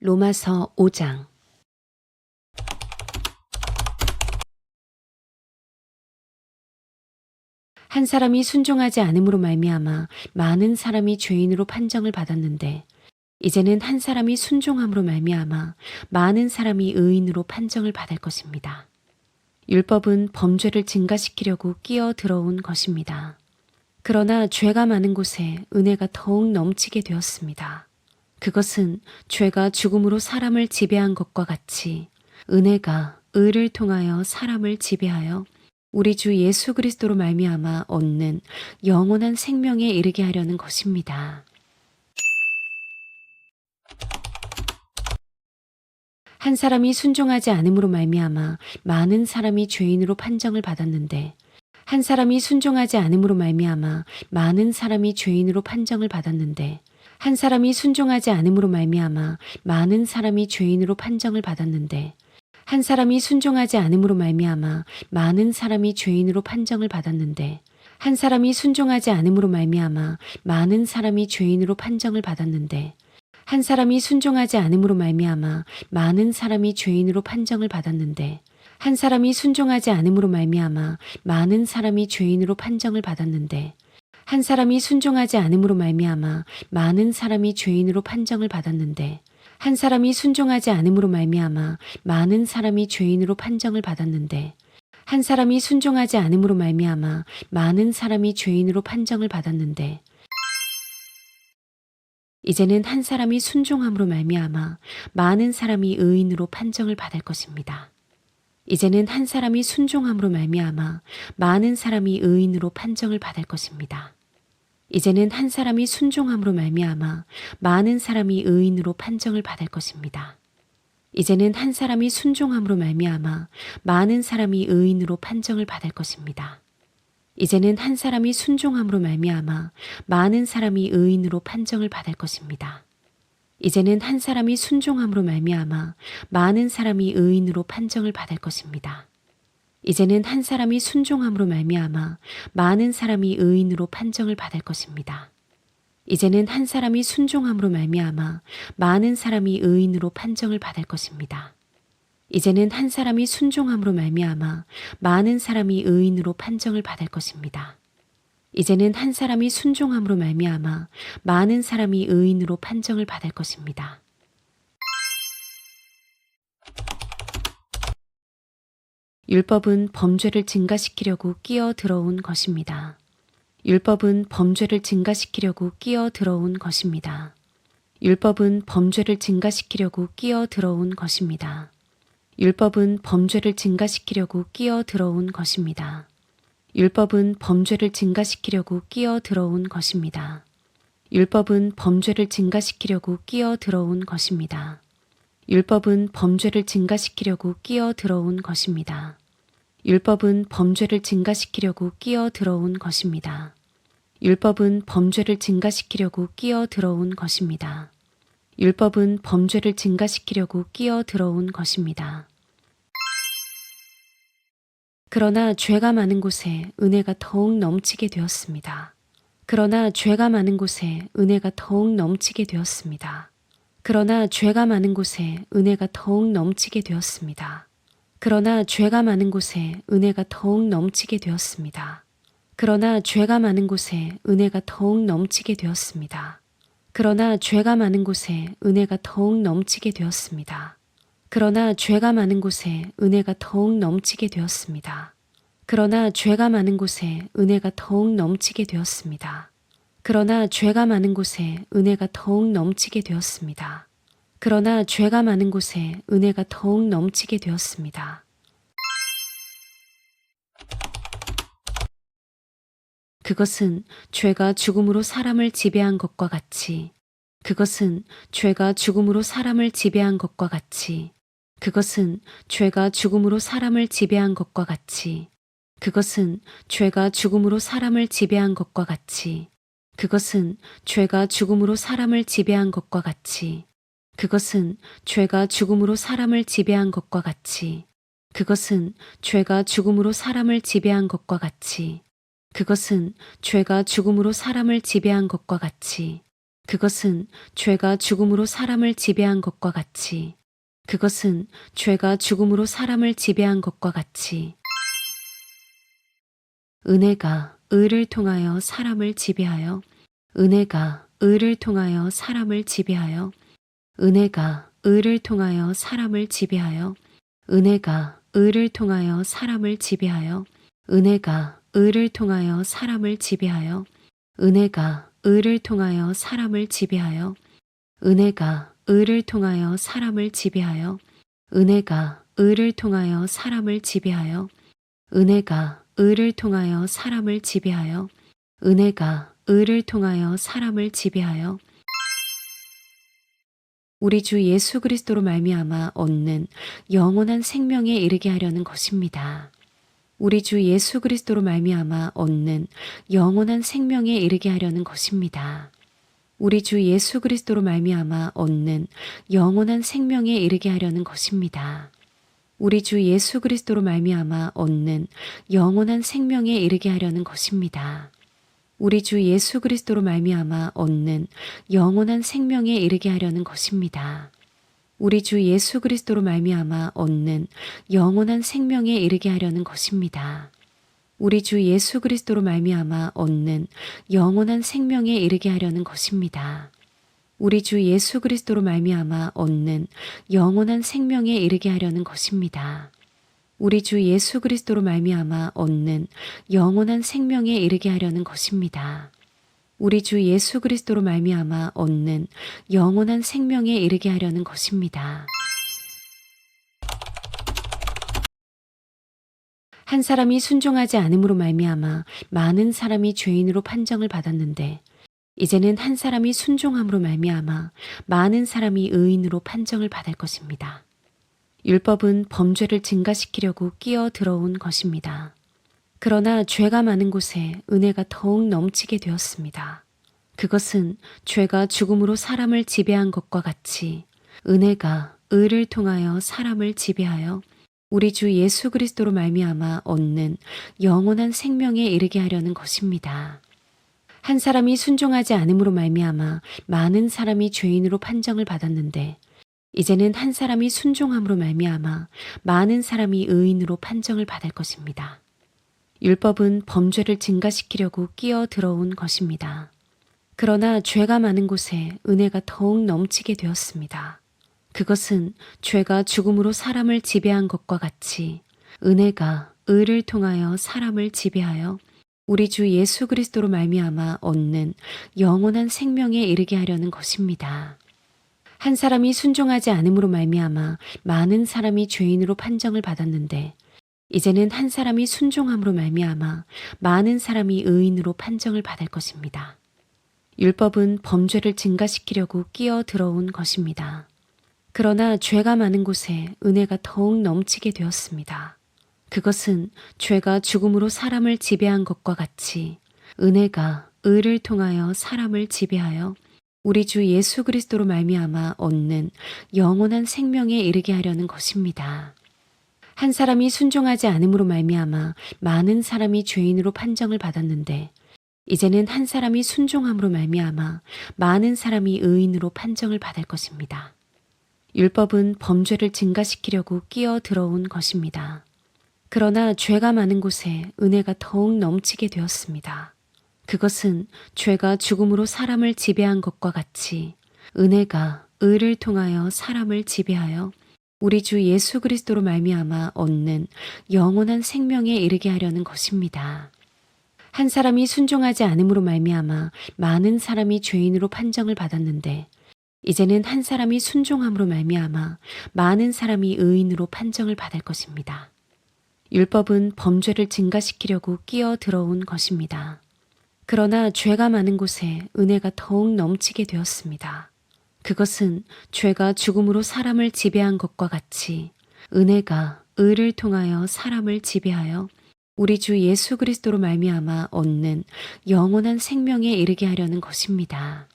로마서 5장 한 사람이 순종하지 않음으로 말미암아 많은 사람이 죄인으로 판정을 받았는데 이제는 한 사람이 순종함으로 말미암아 많은 사람이 의인으로 판정을 받을 것입니다. 율법은 범죄를 증가시키려고 끼어 들어온 것입니다. 그러나 죄가 많은 곳에 은혜가 더욱 넘치게 되었습니다. 그것은 죄가 죽음으로 사람을 지배한 것과 같이 은혜가 의를 통하여 사람을 지배하여 우리 주 예수 그리스도로 말미암아 얻는 영원한 생명에 이르게 하려는 것입니다. 한 사람이 순종하지 않음으로 말미암아 많은 사람이 죄인으로 판정을 받았는데 한 사람이 순종하지 않음으로 말미암아 많은 사람이 죄인으로 판정을 받았는데 한 사람이 순종하지 않음으로 말미암아 많은 사람이 죄인으로 판정을 받았는데 한 사람이 순종하지 않음으로 말미암아 많은 사람이 죄인으로 판정을 받았는데 한 사람이 순종하지 않음으로 말미암아 많은 사람이 죄인으로 판정을 받았는데 한 사람이 순종하지 않음으로 말미암아 많은 사람이 죄인으로 판정을 받았는데 한 사람이 순종하지 않음으로 말미암아 많은 사람이 죄인으로 판정을 받았는데 한 사람이 순종하지 않음으로 말미암아 많은 사람이 죄인으로 판정을 받았는데 한 사람이 순종하지 않음으로 말미암아 많은 사람이 죄인으로 판정을 받았는데 한 사람이 순종하지 않음으로 말미암아 많은 사람이 죄인으로 판정을 받았는데 이제는 한 사람이 순종함으로 말미암아 많은 사람이 의인으로 판정을 받을 것입니다. 이제는 한 사람이 순종함으로 말미암아 많은 사람이 의인으로 판정을 받을 것입니다. 이제는 한 사람이 순종함으로 말미암아 많은 사람이 의인으로 판정을 받을 것입니다. 이제는 한 사람이 순종함으로 말미암아 많은 사람이 의인으로 판정을 받을 것입니다. 이제는 한 사람이 순종함으로 말미암아 많은 사람이 의인으로 판정을 받을 것입니다. 이제는 한 사람이 순종함으로 말미암아 많은 사람이 의인으로 판정을 받을 것입니다. 이제는 한 사람이 순종함으로 말미암아 많은 사람이 의인으로 판정을 받을 것입니다. 이제는 한 사람이 순종함으로 말미암아 많은 사람이 의인으로 판정을 받을 것입니다. 이제는 한 사람이 순종함으로 말미암아 많은 사람이 의인으로 판정을 받을 것입니다. 이제는 한 사람이 순종함으로 말미암아 많은 사람이 의인으로 판정을 받을 것입니다. 율법은 범죄를 증가시키려고 끼어 들어온 것입니다. 율법은 범죄를 증가시키려고 끼어 들어온 것입니다. 율법은 범죄를 증가시키려고 끼어 들어온 것입니다. 율법은 범죄를 증가시키려고 끼어 들어온 것입니다. 율법은 범죄를 증가시키려고 끼어 들어온 것입니다. 율법은 범죄를 증가시키려고 끼어 들어온 것입니다. 율법은 범죄를 증가시키려고 끼어 들어온 것입니다. 율법은 범죄를 증가시키려고 끼어 들어온 것입니다. 율법은 범죄를 증가시키려고 끼어 들어온 것입니다. 율법은 범죄를 증가시키려고 끼어 들어온 것입니다. 그러나 죄가 많은 곳에 은혜가 더욱 넘치게 되었습니다. 그러나 죄가 많은 곳에 은혜가 더욱 넘치게 되었습니다. 그러나 죄가 많은 곳에 은혜가 더욱 넘치게 되었습니다. 그러나 죄가 많은 곳에 은혜가 더욱 넘치게 되었습니다. 그러나 죄가 많은 곳에 은혜가 더욱 넘치게 되었습니다. 그러나 죄가 많은 곳에 은혜가 더욱 넘치게 되었습니다. 그러나 죄가 많은 곳에 은혜가 더욱 넘치게 되었습니다. 그러나 죄가 많은 곳에 은혜가 더욱 넘치게 되었습니다. 그러나 죄가 많은 곳에 은혜가 더욱 넘치게 되었습니다. 그러나 죄가 많은 곳에 은혜가 더욱 넘치게 되었습니다. 그것은 죄가 죽음으로 사람을 지배한 것과 같이 그것은 죄가 죽음으로 사람을 지배한 것과 같이 그것은 죄가 죽음으로 사람을 지배한 것과 같이 그것은 죄가 죽음으로 사람을 지배한 것과 같이 그것은 죄가 죽음으로 사람을 지배한 것과 같이 그것은 죄가 죽음으로 사람을 지배한 것과 같이 그것은 죄가 죽음으로 사람을 지배한 것과 같이 그것은 죄가 죽음으로 사람을 지배한 것과 같이 그것은 죄가 죽음으로 사람을 지배한 것과 같이 그것은 죄가 죽음으로 사람을 지배한 것과 같이 은혜가 의를 통하여 사람을 지배하여 은혜가 의를 통하여 사람을 지배하여 은혜가 의를 통하여 사람을 지배하여 은혜가 의를 통하여 사람을 지배하여 은혜가 의를 통하여 사람을 지배하여 은혜가 의를 통하여 사람을 지배하여 은혜가 의를 통하여 사람을 지배하여 은혜가 의를 통하여 사람을 지배하여 은혜가 의를 통하여 사람을 지배하여 은혜가 의를 통하여 사람을 지배하여 우리 주 예수 그리스도로 말미암아 얻는 영원한 생명에 이르게 하려는 것입니다. 우리 주 예수 그리스도로 말미암아 얻는 영원한 생명에 이르게 하려는 것입니다. 우리 주 예수 그리스도로 말미암아 얻는 영원한 생명에 이르게 하려는 것입니다. 우리 주 예수 그리스도로 말미암아 얻는 영원한 생명에 이르게 하려는 것입니다. 우리 주 예수 그리스도로 말미암아 얻는 영원한 생명에 이르게 하려는 것입니다. 우리 주 예수 그리스도로 말미암아 얻는 영원한 생명에 이르게 하려는 것입니다. 우리 주 예수 그리스도로 말미암아 얻는 영원한 생명에 이르게 하려는 것입니다. 우리 주 예수 그리스도로 말미암아 얻는 영원한 생명에 이르게 하려는 것입니다. 우리 주 예수 그리스도로 말미암아 얻는 영원한 생명에 이르게 하려는 것입니다. 우리 주 예수 그리스도로 말미암아 얻는 영원한 생명에 이르게 하려는 것입니다. 한 사람이 순종하지 않음으로 말미암아 많은 사람이 죄인으로 판정을 받았는데 이제는 한 사람이 순종함으로 말미암아 많은 사람이 의인으로 판정을 받을 것입니다. 율법은 범죄를 증가시키려고 끼어 들어온 것입니다. 그러나 죄가 많은 곳에 은혜가 더욱 넘치게 되었습니다. 그것은 죄가 죽음으로 사람을 지배한 것과 같이 은혜가 의를 통하여 사람을 지배하여 우리 주 예수 그리스도로 말미암아 얻는 영원한 생명에 이르게 하려는 것입니다. 한 사람이 순종하지 않음으로 말미암아 많은 사람이 죄인으로 판정을 받았는데 이제는 한 사람이 순종함으로 말미암아 많은 사람이 의인으로 판정을 받을 것입니다. 율법은 범죄를 증가시키려고 끼어 들어온 것입니다. 그러나 죄가 많은 곳에 은혜가 더욱 넘치게 되었습니다. 그것은 죄가 죽음으로 사람을 지배한 것과 같이 은혜가 의를 통하여 사람을 지배하여 우리 주 예수 그리스도로 말미암아 얻는 영원한 생명에 이르게 하려는 것입니다. 한 사람이 순종하지 않음으로 말미암아 많은 사람이 죄인으로 판정을 받았는데 이제는 한 사람이 순종함으로 말미암아 많은 사람이 의인으로 판정을 받을 것입니다. 율법은 범죄를 증가시키려고 끼어 들어온 것입니다. 그러나 죄가 많은 곳에 은혜가 더욱 넘치게 되었습니다. 그것은 죄가 죽음으로 사람을 지배한 것과 같이 은혜가 의를 통하여 사람을 지배하여 우리 주 예수 그리스도로 말미암아 얻는 영원한 생명에 이르게 하려는 것입니다. 한 사람이 순종하지 않음으로 말미암아 많은 사람이 죄인으로 판정을 받았는데 이제는 한 사람이 순종함으로 말미암아 많은 사람이 의인으로 판정을 받을 것입니다. 율법은 범죄를 증가시키려고 끼어 들어온 것입니다. 그러나 죄가 많은 곳에 은혜가 더욱 넘치게 되었습니다. 그것은 죄가 죽음으로 사람을 지배한 것과 같이 은혜가 의를 통하여 사람을 지배하여 우리 주 예수 그리스도로 말미암아 얻는 영원한 생명에 이르게 하려는 것입니다. 한 사람이 순종하지 않음으로 말미암아 많은 사람이 죄인으로 판정을 받았는데 이제는 한 사람이 순종함으로 말미암아 많은 사람이 의인으로 판정을 받을 것입니다. 율법은 범죄를 증가시키려고 끼어 들어온 것입니다. 그러나 죄가 많은 곳에 은혜가 더욱 넘치게 되었습니다. 그것은 죄가 죽음으로 사람을 지배한 것과 같이 은혜가 의를 통하여 사람을 지배하여 우리 주 예수 그리스도로 말미암아 얻는 영원한 생명에 이르게 하려는 것입니다.